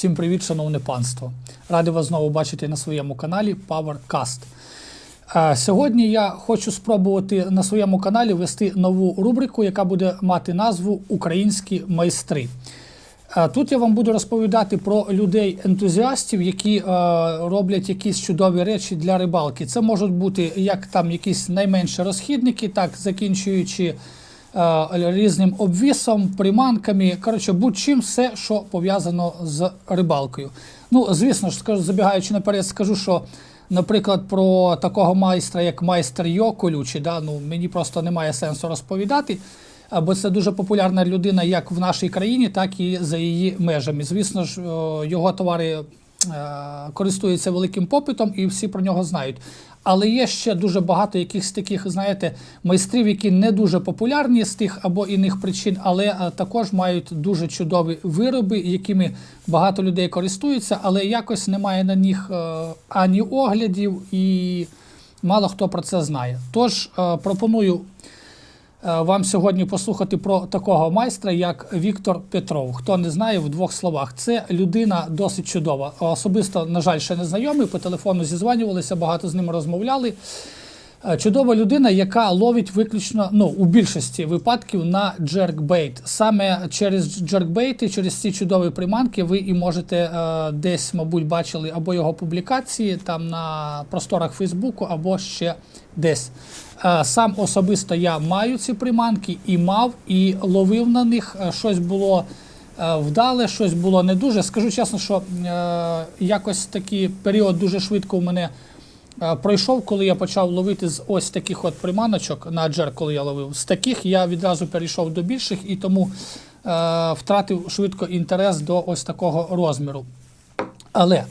Всім привіт, шановне панство! Радий вас знову бачити на своєму каналі PowerCast. Е, Сьогодні я хочу спробувати на своєму каналі вести нову рубрику, яка буде мати назву Українські майстри. Е, Тут я вам буду розповідати про людей-ентузіастів, які е, роблять якісь чудові речі для рибалки. Це можуть бути як там якісь найменші розхідники, так закінчуючи різним обвісом, приманками. Коротше, будь-чим все, що пов'язано з рибалкою. Ну, звісно ж, скажу, забігаючи наперед, скажу, що. Наприклад, про такого майстра, як майстер Йо колючий, да, ну, мені просто немає сенсу розповідати, бо це дуже популярна людина як в нашій країні, так і за її межами. Звісно ж, його товари е, користуються великим попитом і всі про нього знають. Але є ще дуже багато якихось таких, знаєте, майстрів, які не дуже популярні з тих або іних причин, але е, також мають дуже чудові вироби, якими багато людей користуються, але якось немає на них е, ані оглядів, і мало хто про це знає. Тож е, пропоную вам сьогодні послухати про такого майстра, як Віктор Петров. Хто не знає, в двох словах, це людина досить чудова. Особисто, на жаль, ще не знайомий. По телефону зізванювалися, багато з ним розмовляли. Е, Чудова людина, яка ловить виключно ну, у більшості випадків на джеркбейт. Саме через джеркбейти, через ці чудові приманки, ви і можете е, десь, мабуть, бачили або його публікації там на просторах Фейсбуку, або ще десь. Е, Сам особисто я маю ці приманки і мав, і ловив на них. Е, Щось було е, вдале, щось було не дуже. Скажу чесно, що якось такий період дуже швидко у мене. Пройшов, коли я почав ловити з ось таких от приманочок на джер, коли я ловив. З таких я відразу перейшов до більших і тому втратив швидко інтерес до ось такого розміру. Але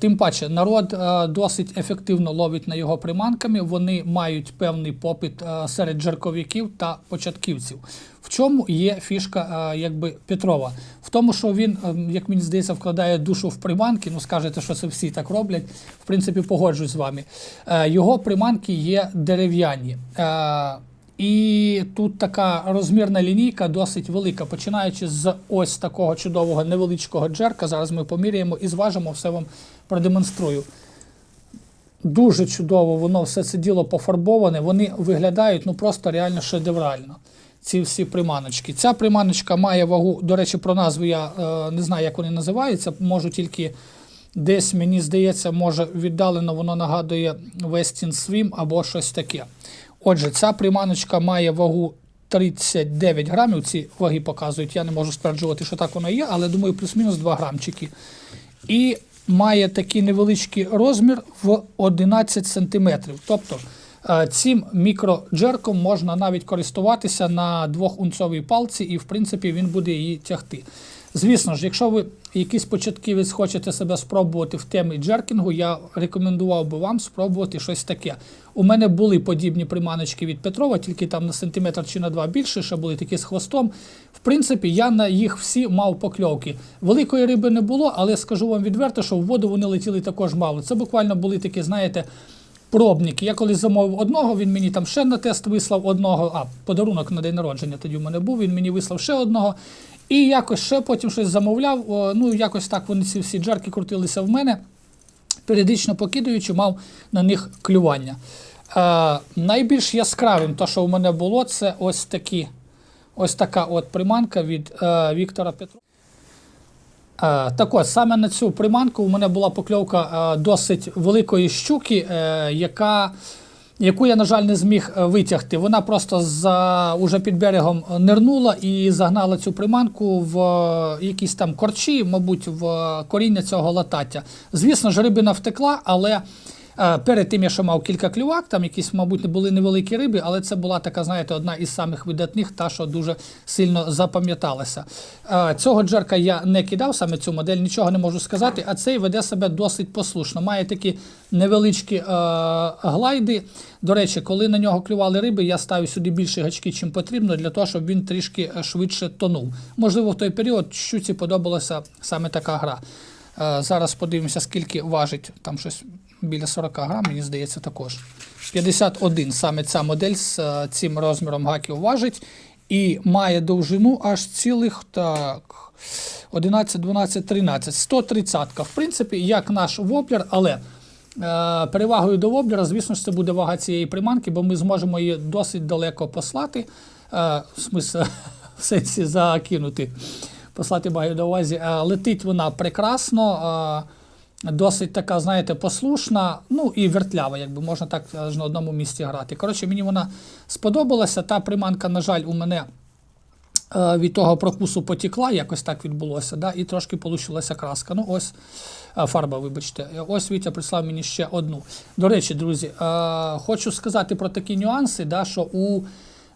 тим паче народ е, досить ефективно ловить на його приманками. Вони мають певний попит е, серед джерковиків та початківців. В чому є фішка е, якби Петрова? В тому, що він, е, як мені здається, вкладає душу в приманки. Ну скажете, що це всі так роблять. В принципі, погоджуюсь з вами. Е, Його приманки є дерев'яні. І тут така розмірна лінійка досить велика, починаючи з ось такого чудового невеличкого джерка. Зараз ми поміряємо і зважимо, все вам продемонструю. Дуже чудово, воно все це діло пофарбоване. Вони виглядають ну просто реально шедеврально. Ці всі приманочки. Ця приманочка має вагу, до речі, про назву я е, не знаю, як вони називаються. Можу тільки десь, мені здається, може віддалено воно нагадує Westin Swim або щось таке. Отже, ця приманочка має вагу 39 грамів. Ці ваги показують. Я не можу стверджувати, що так воно є, але думаю, плюс-мінус 2 грамчики. І має такий невеличкий розмір в 11 сантиметрів. Тобто е, цим мікроджерком можна навіть користуватися на двохунцовій палці, і в принципі він буде її тягти. Звісно ж, якщо ви якийсь початківець хочете себе спробувати в темі джеркінгу, я рекомендував би вам спробувати щось таке. У мене були подібні приманочки від Петрова, тільки там на сантиметр чи на два більше, ще були такі з хвостом. В принципі, я на їх всі мав покльовки. Великої риби не було, але скажу вам відверто, що в воду вони летіли також мало. Це буквально були такі, знаєте. Пробники. Я колись замовив одного, він мені там ще на тест вислав одного, а подарунок на день народження тоді в мене був, він мені вислав ще одного. І якось ще потім щось замовляв. Ну, якось так вони ці всі джерки крутилися в мене, періодично покидаючи, мав на них клювання. Е, найбільш яскравим, то, що в мене було, це ось такі, ось така от приманка від е, Віктора Петрова. Е, Так от, саме на цю приманку у мене була покльовка е, досить великої щуки, е, яка, яку я, на жаль, не зміг е, витягти. Вона просто за, уже під берегом нирнула і загнала цю приманку в е, якісь там корчі, мабуть, в е, коріння цього латаття. Звісно ж, рибина втекла, але. Перед тим я ще мав кілька клювак, там якісь, мабуть, були невеликі риби, але це була така, знаєте, одна із самих видатних, та що дуже сильно запам'яталася. Цього джерка я не кидав, саме цю модель, нічого не можу сказати, а цей веде себе досить послушно. Має такі невеличкі глайди. До речі, коли на нього клювали риби, я ставив сюди більше гачки, чим потрібно, для того, щоб він трішки е, швидше тонув. Можливо, в той період щуці подобалася саме така гра. Зараз подивимося, скільки важить. Там щось біля 40 грам, мені здається, також. 51 саме ця модель з е, цим розміром гаків важить. і має довжину аж цілих так. 11, 12, 13, 130. В принципі, як наш воблер, але е, перевагою до воблера, звісно ж, це буде вага цієї приманки, бо ми зможемо її досить далеко послати, е, в смислі, в сенсі закинути. Послати маю на увазі. Е, летить вона прекрасно. Е, Досить така, знаєте, послушна, ну і вертлява, якби можна так аж на одному місці грати. Коротше, мені вона сподобалася. Та приманка, на жаль, у мене е, від того прокусу потікла, якось так відбулося, да, і трошки получилася краска. Ну, ось е, фарба, вибачте. Е, Ось Вітя прислав мені ще одну. До речі, друзі, е, хочу сказати про такі нюанси, да, що у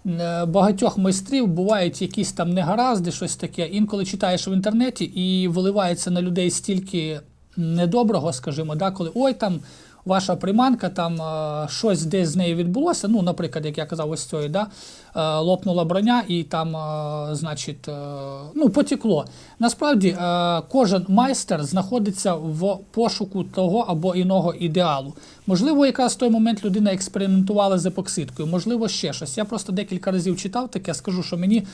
е, багатьох майстрів бувають якісь там негаразди, щось таке. Інколи читаєш в інтернеті і виливається на людей стільки недоброго, скажімо, да, коли ой там. Ваша приманка, там е, щось десь з нею відбулося. Ну, наприклад, як я казав, ось цієї, да, е, лопнула броня і там, е, значить, е, ну, потекло. Насправді, е, кожен майстер знаходиться в пошуку того або іного ідеалу. Можливо, якраз в той момент людина експериментувала з епоксидкою, можливо, ще щось. Я просто декілька разів читав таке, скажу, що мені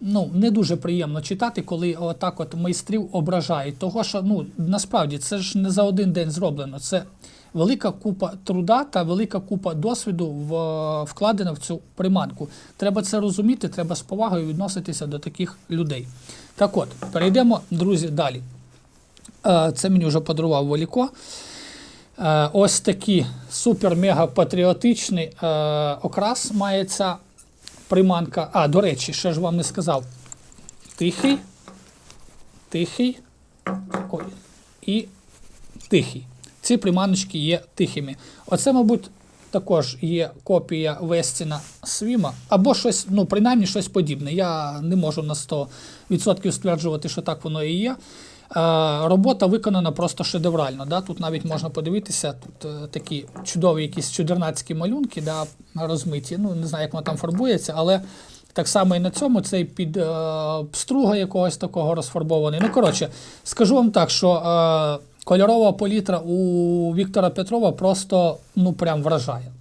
ну, не дуже приємно читати, коли отак от майстрів ображають. Того, що ну, насправді це ж не за один день зроблено. Це велика купа труда та велика купа досвіду в, вкладена в цю приманку. Треба це розуміти, треба з повагою відноситися до таких людей. Так от, перейдемо, друзі, далі. Е, Це мені вже подарував Воліко. Е, Ось такий супер-мега патріотичний е, окрас має ця приманка. А, до речі, ще ж вам не сказав. Тихий, тихий ой, і тихий. Ці приманочки є тихими. Оце, мабуть, також є копія Вестіна Свіма, або щось, ну, принаймні щось подібне. Я не можу на 100% стверджувати, що так воно і є. Е, робота виконана просто шедеврально. Да? Тут навіть можна подивитися, тут е, такі чудові якісь чудернацькі малюнки да, розмиті. Ну, не знаю, як воно там фарбується, але так само і на цьому цей під е, струга якогось такого розфарбований. Ну, коротше, скажу вам так, що е, кольорова палітра у Віктора Петрова просто ну, прям вражає.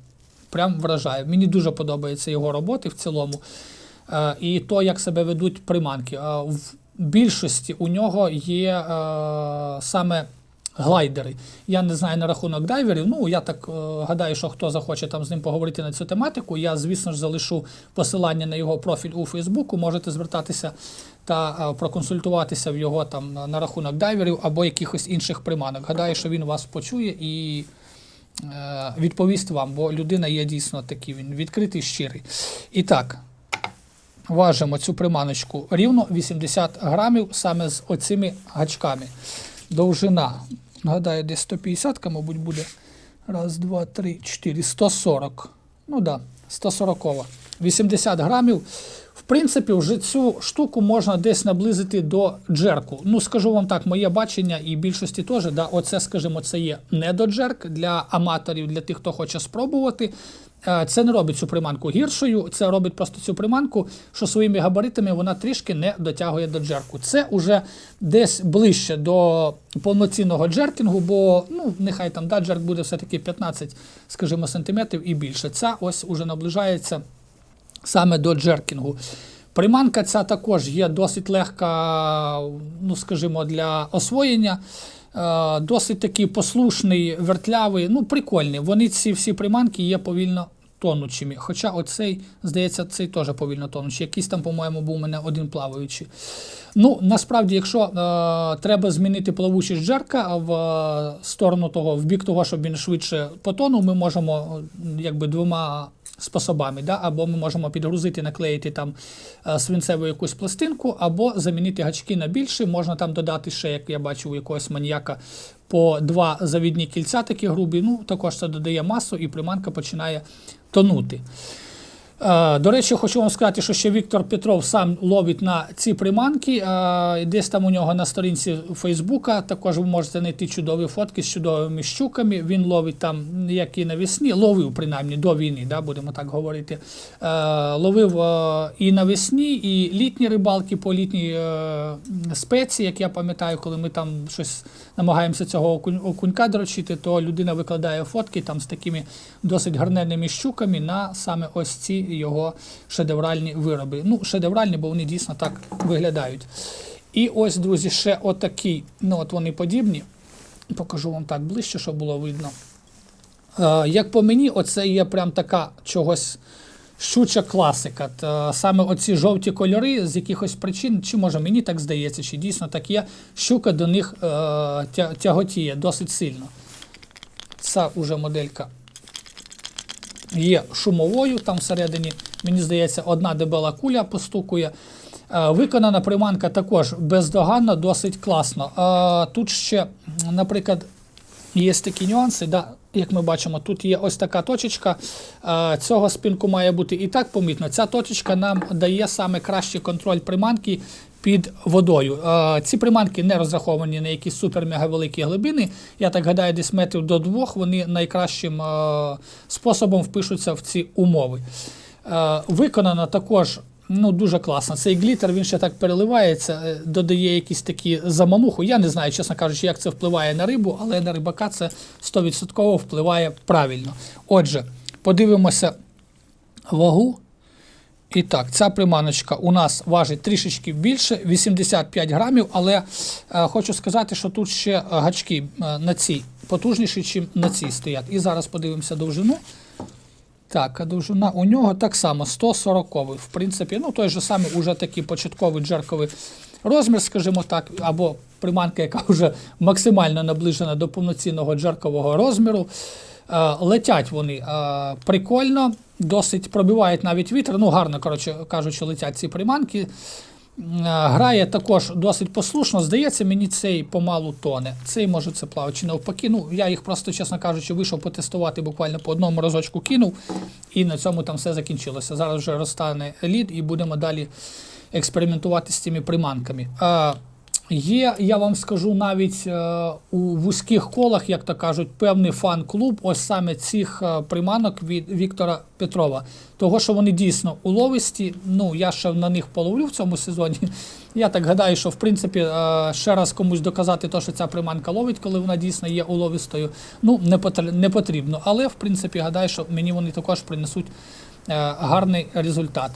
Прям вражає. Мені дуже подобаються його роботи в цілому. Е, і то, як себе ведуть приманки. Більшості у нього є е, саме глайдери. Я не знаю на рахунок дайверів. Ну, я так е, гадаю, що хто захоче там з ним поговорити на цю тематику. Я, звісно ж, залишу посилання на його профіль у Фейсбуку. Можете звертатися та е, проконсультуватися в його там на- на рахунок дайверів або якихось інших приманок. Гадаю, що він вас почує і е, відповість вам, бо людина є дійсно такий, він відкритий, щирий. І так, важимо цю приманочку рівно 80 грамів саме з оцими гачками. Довжина, нагадаю, десь 150, мабуть, буде. Раз, два, три, чотири, 140. Ну да, 140. 80 грамів. В принципі, вже цю штуку можна десь наблизити до джерку. Ну, скажу вам так, моє бачення і більшості теж, да, оце, скажімо, це є не до джерк для аматорів, для тих, хто хоче спробувати. Е, Це не робить цю приманку гіршою, це робить просто цю приманку, що своїми габаритами вона трішки не дотягує до джерку. Це вже десь ближче до повноцінного джеркінгу, бо ну, нехай там да, джерк буде все-таки 15, скажімо, сантиметрів і більше. Ця ось уже наближається саме до джеркінгу. Приманка ця також є досить легка, ну скажімо, для освоєння. Е, Досить такий послушний, вертлявий, ну прикольний. Вони ці всі приманки є повільно тонучими. Хоча оцей, здається, цей теж повільно тонучий. Якийсь там, по-моєму, був у мене один плаваючий. Ну, насправді, якщо е, треба змінити плавучість джерка в е, сторону того, в бік того, щоб він швидше потонув, ми можемо е, якби двома способами. Да? Або ми можемо підгрузити, наклеїти там е, свинцеву якусь пластинку, або замінити гачки на більші. Можна там додати ще, як я бачив у якогось маніяка, по два завідні кільця такі грубі. Ну, також це додає масу, і приманка починає тонути. Е, До речі, хочу вам сказати, що ще Віктор Петров сам ловить на ці приманки. Е, Десь там у нього на сторінці Фейсбука також ви можете знайти чудові фотки з чудовими щуками. Він ловить там, як і навесні, ловив принаймні до війни, да, будемо так говорити. Е, Ловив і навесні, і літні рибалки по літній спеції, як я пам'ятаю, коли ми там щось намагаємося цього окунь- окунька дрочити, то людина викладає фотки там з такими досить гарненними щуками на саме ось ці його шедевральні вироби. Ну, шедевральні, бо вони дійсно так виглядають. І ось, друзі, ще отакі, ну от вони подібні. Покажу вам так ближче, щоб було видно. Е, як по мені, оце є прям така чогось щуча класика. Та саме оці жовті кольори з якихось причин, чи може мені так здається, чи дійсно так є, щука до них е, тяготіє досить сильно. Ця уже моделька є шумовою там всередині. Мені здається, одна дебела куля постукує. Е, Виконана приманка також бездоганно, досить класно. Е, Тут ще, наприклад, є такі нюанси. Да? Як ми бачимо, тут є ось така точечка. Е, Цього спинку має бути і так помітно. Ця точечка нам дає саме кращий контроль приманки під водою. Е, Ці приманки не розраховані на якісь супер-мега великі глибини. Я так гадаю, десь метрів до двох вони найкращим е, способом впишуться в ці умови. Е, Виконано також ну, дуже класно. Цей глітер він ще так переливається, додає якісь такі замануху. Я не знаю, чесно кажучи, як це впливає на рибу, але на рибака це 100% впливає правильно. Отже, подивимося вагу. І так, ця приманочка у нас важить трішечки більше, 85 грамів, але е, хочу сказати, що тут ще гачки е, на цій потужніші, ніж на цій стоять. І зараз подивимося довжину. Так, а довжина у нього так само 140 В принципі, ну той же самий уже такий початковий джерковий розмір, скажімо так, або приманка, яка вже максимально наближена до повноцінного джеркового розміру. Е, летять вони е, прикольно, досить пробивають навіть вітер. Ну, гарно, коротше кажучи, летять ці приманки. Е, Грає також досить послушно. Здається, мені цей помалу тоне. Цей може це плавати чи навпаки. Ну, я їх просто, чесно кажучи, вийшов потестувати буквально по одному разочку кинув, і на цьому там все закінчилося. Зараз вже розтане лід і будемо далі експериментувати з цими приманками. Є, я вам скажу, навіть е, у вузьких колах, як то кажуть, певний фан-клуб, ось саме цих е, приманок від Віктора Петрова. Того, що вони дійсно уловисті. Ну, я ще на них половлю в цьому сезоні. Я так гадаю, що в принципі е, ще раз комусь доказати, то, що ця приманка ловить, коли вона дійсно є уловистою, ну не потр- не потрібно. Але в принципі гадаю, що мені вони також принесуть гарний результат.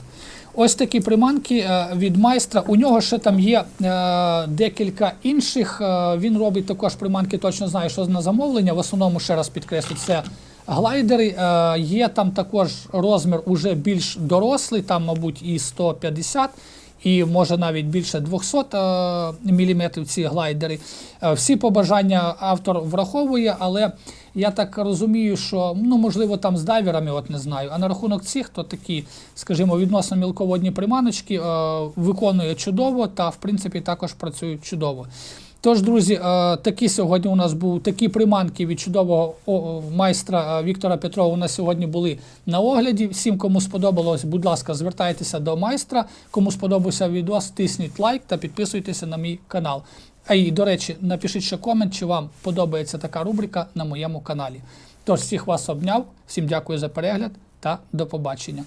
Ось такі приманки е, від майстра. У нього ще там є е, декілька інших. Е, Він робить також приманки, точно знаю, що на замовлення. В основному, ще раз підкреслю, це глайдери. Є там також розмір уже більш дорослий, там, мабуть, і 150. І може навіть більше 200 мм ці глайдери. Е, Всі побажання автор враховує, але я так розумію, що ну можливо там з дайверами, от не знаю. А на рахунок цих, то такі, скажімо, відносно мілководні приманочки е, виконує чудово та в принципі також працюють чудово. Тож, друзі, е, такі сьогодні у нас був такі приманки від чудового майстра е, Віктора Петрова. У нас сьогодні були на огляді. Всім, кому сподобалось, будь ласка, звертайтеся до майстра. Кому сподобався відео, тисніть лайк та підписуйтеся на мій канал. А і, до речі, напишіть ще комент, чи вам подобається така рубрика на моєму каналі. Тож всіх вас обняв, всім дякую за перегляд та до побачення.